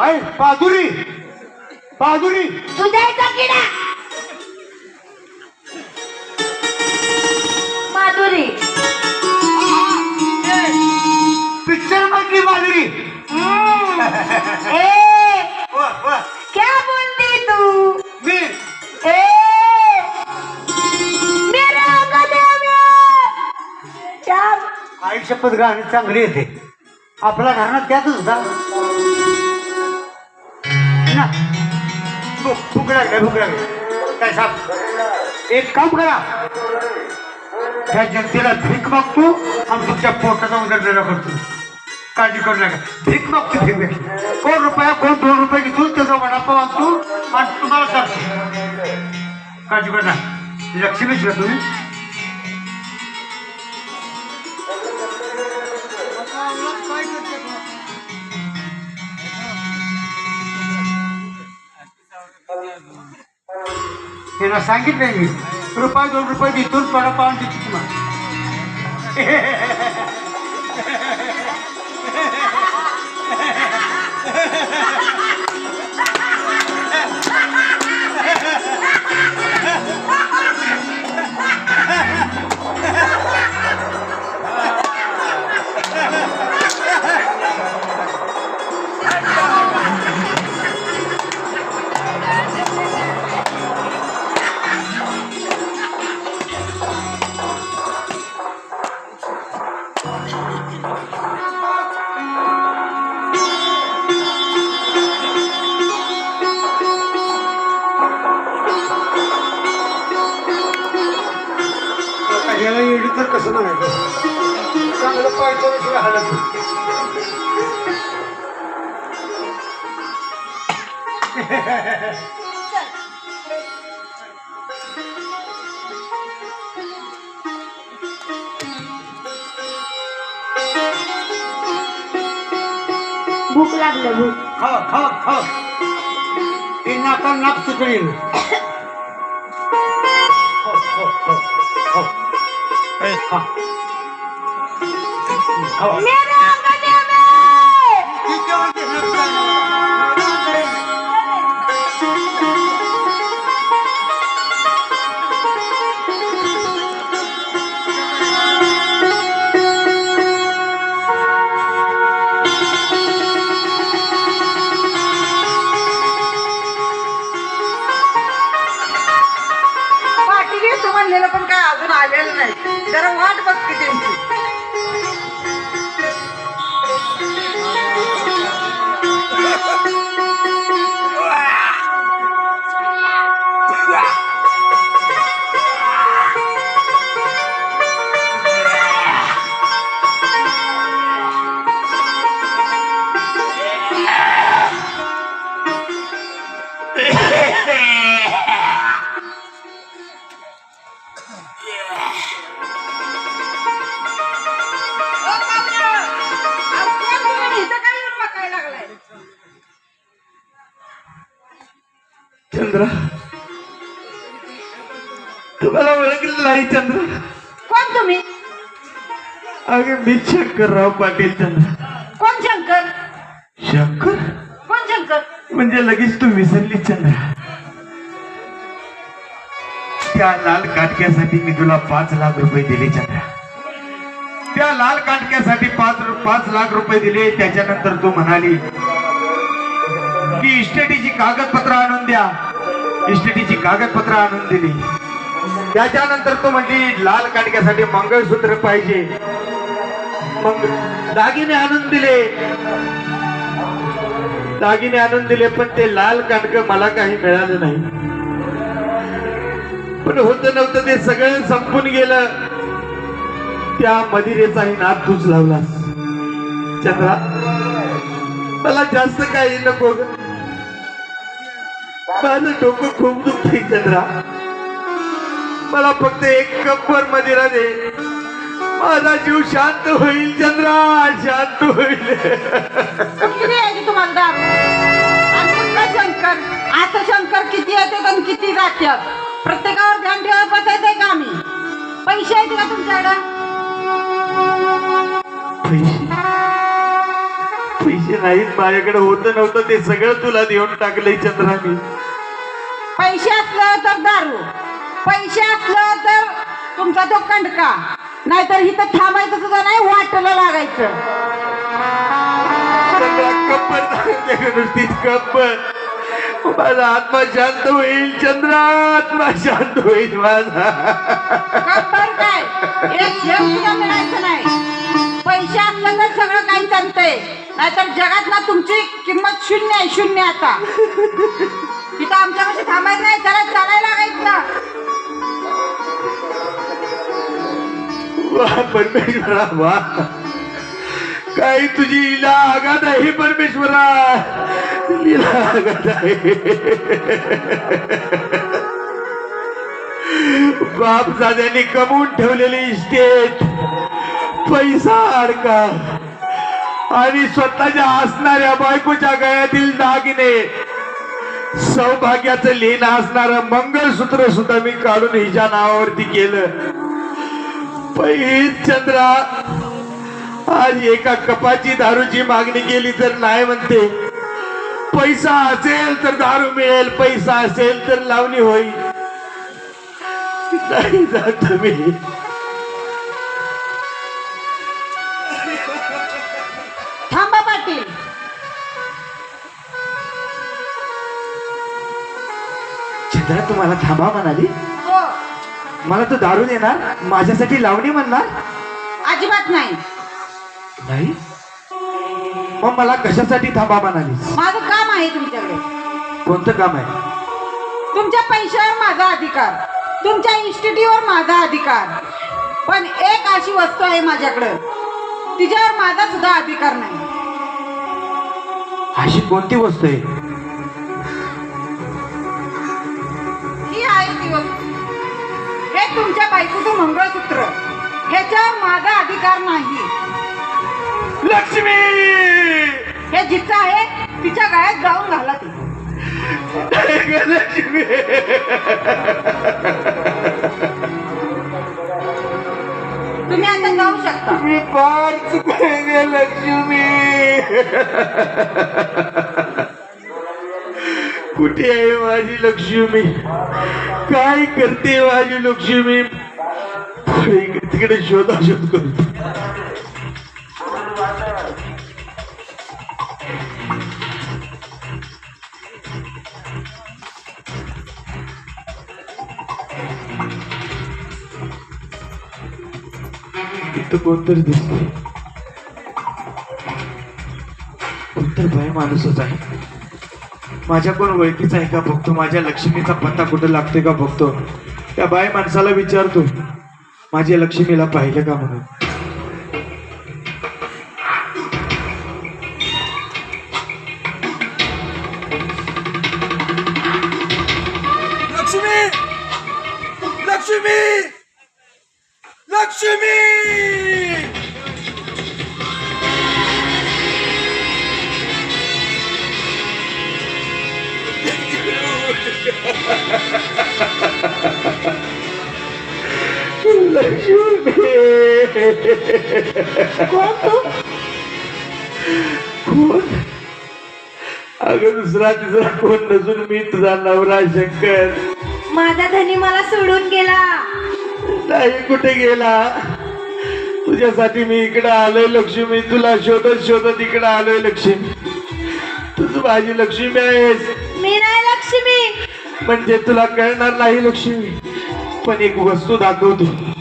आहे बहादुरी बहादुरी दुधाचा किडा. माधुरी. पिक्चर मधली बहादुरी हम्म. ए. वा, वा. क्या बोलती तू? मी. ए. मेरा गद्या क्या? आई शपथ गाणी चांगली येते. आपला घराण्यात त्यातच होता. भूक भूक लागली भूक काय साहेब एक काम करा. त्या जनतेला भीक मागतो आणि तुमच्या पोटाचा उदरनिर्वाह करतो. काळजी करू नका. भीक मागतो भीक कोण रुपया कोण दोन रुपये घेतो त्याचा वडापाव आणतो आणि तुम्हाला काळजी करू नका. लक्ष्मीच तुम्ही. त्यांना सांगितलंय मी रुपये दोन रुपये देतून पडा पाहून देतो तुम्हाला तर कसं म्हणायचं? चांगलं पाहिजे शिवाय हालत. भूक लागलं भूक. खावा खावा खावा हे नाका नाक तुटईल हो, हो, म्हणलेलं पण काय अजून आलेलं नाही. जरा वाट बघते त्यांची. चंद्रा तुम्हाला ओळखलं नाही चंद्र कोण तुम्ही अगे मी शंकरराव पाटील चंद्र कोण शंकर शंकर कोण शंकर म्हणजे लगेच तू विसरली चंद्र त्या लाल काटक्यासाठी मी तुला पाच लाख रुपये दिले चंद्र त्या लाल काटक्यासाठी पाच पाच लाख रुपये दिले त्याच्यानंतर तू म्हणाली की इस्टेटीची कागदपत्र आणून द्या इस्टिटीची कागदपत्र आणून दिली. त्याच्यानंतर तो म्हणजे लाल काटक्यासाठी मंगळसूत्र पाहिजे. मग दागिने आणून दिले. दागिने आणून दिले पण ते लाल काटक मला काही मिळालं नाही. पण होत नव्हतं ते सगळं संपून गेलं. त्या मदिरेचाही नाद तूच लावला चंद्रा मला जास्त काही नको ग. माझं डोकं खूप दुखते चंद्रा. मला फक्त एक कप्पर मदिरा दे. माझा जीव शांत होईल चंद्रा शांत होईल. तुम्हाला दारू आणि कुठला शंकर? आता शंकर किती येतात आणि किती जातात प्रत्येकावर ध्यान ठेवत बसायचंय का आम्ही? पैसे आहेत का तुमच्याकडं? पैसे. पैसे नाहीत माझ्याकडे होतं नव्हतं ते सगळं तुला देऊन टाकलंय चंद्रा मी पैसे असलं तर दारू पैसे असलं तर तुमचा तो कंडका नाहीतर इथं थांबायचं सुद्धा नाही वाटलं लागायचं. नुसतीच कप्पन माझा आत्मा शांत होईल चंद्रा आत्मा शांत होईल माझा. काय? एक मिळायचं नाही. पैसे असलं तर सगळं काही चालतंय. नाहीतर जगात ना तुमची किंमत शून्य आहे शून्य आता. तिथं आमच्यापाशी थांबायचं नाही त्याला चालायला लागायचं ना. वा परमेश्वरा वा. काही तुझी लीला आघात आहे परमेश्वरा. लीला आघात आहे. बाप दाद्यांनी कमवून ठेवलेली इस्टेट पैसा अडका. आणि स्वतःच्या असणाऱ्या बायकोच्या गळ्यातील दागिने. सौभाग्याचं लेणं असणारं मंगळसूत्र सुद्धा मी काढून हिच्या नावावरती केलं. पैर चंद्रा आज एका कपाची दारूची मागणी केली तर नाही म्हणते. पैसा असेल तर दारू मिळेल पैसा असेल तर लावणी होईल. नाही जात मी चंद्रा तुम्हाला थांबा म्हणाली. मला तो दारू देणार माझ्यासाठी लावणी म्हणणार. अजिबात नाही. नाही? मग मला कशासाठी थांबा म्हणाली? माझं काम आहे तुमच्याकडे. कोणतं काम आहे? तुमच्या पैशावर माझा अधिकार. तुमच्या इन्स्टिट्यूटवर माझा अधिकार. पण एक अशी वस्तू आहे माझ्याकडं. तिच्यावर माझा सुद्धा अधिकार नाही. अशी कोणती वस्तू आहे? ही आहे ती वस्तू हे तुमच्या बायकोचं मंगळसूत्र. ह्याच्यावर माझा अधिकार नाही. लक्ष्मी! हे जिचं आहे तिच्या गळ्यात जाऊन घाला ते. लक्ष्मी! तुम्ही आता जाऊ शकता. मी फार चुकले लक्ष्मी! कुठे आहे माझी लक्ष्मी? काय करते माझी लक्ष्मी? तिकडे शोधा शोध करतो. इथं कोणतरी दिसते कोणतरी बाय माणूसच आहे. माझ्या कोण ओळखीचा आहे का बघतो? माझ्या लक्ष्मीचा पत्ता कुठं लागतोय का बघतो? त्या बाय माणसाला विचारतो. माझ्या लक्ष्मीला पाहिलं का म्हणून? लक्ष्मी! लक्ष्मी! लक्ष्मी! कोण अगं दुसरा तिसरा कोण नसून मी तुझा नवरा शंकर. माझा धनी मला सोडून गेला. नाही कुठे गेला? तुझ्यासाठी मी इकडे आलोय लक्ष्मी. तुला शोधत शोधत इकडे आलोय लक्ष्मी. तुझ माझी लक्ष्मी आहेस. मी नाही लक्ष्मी. म्हणजे तुला कळणार नाही लक्ष्मी. पण एक वस्तू दाखवतो.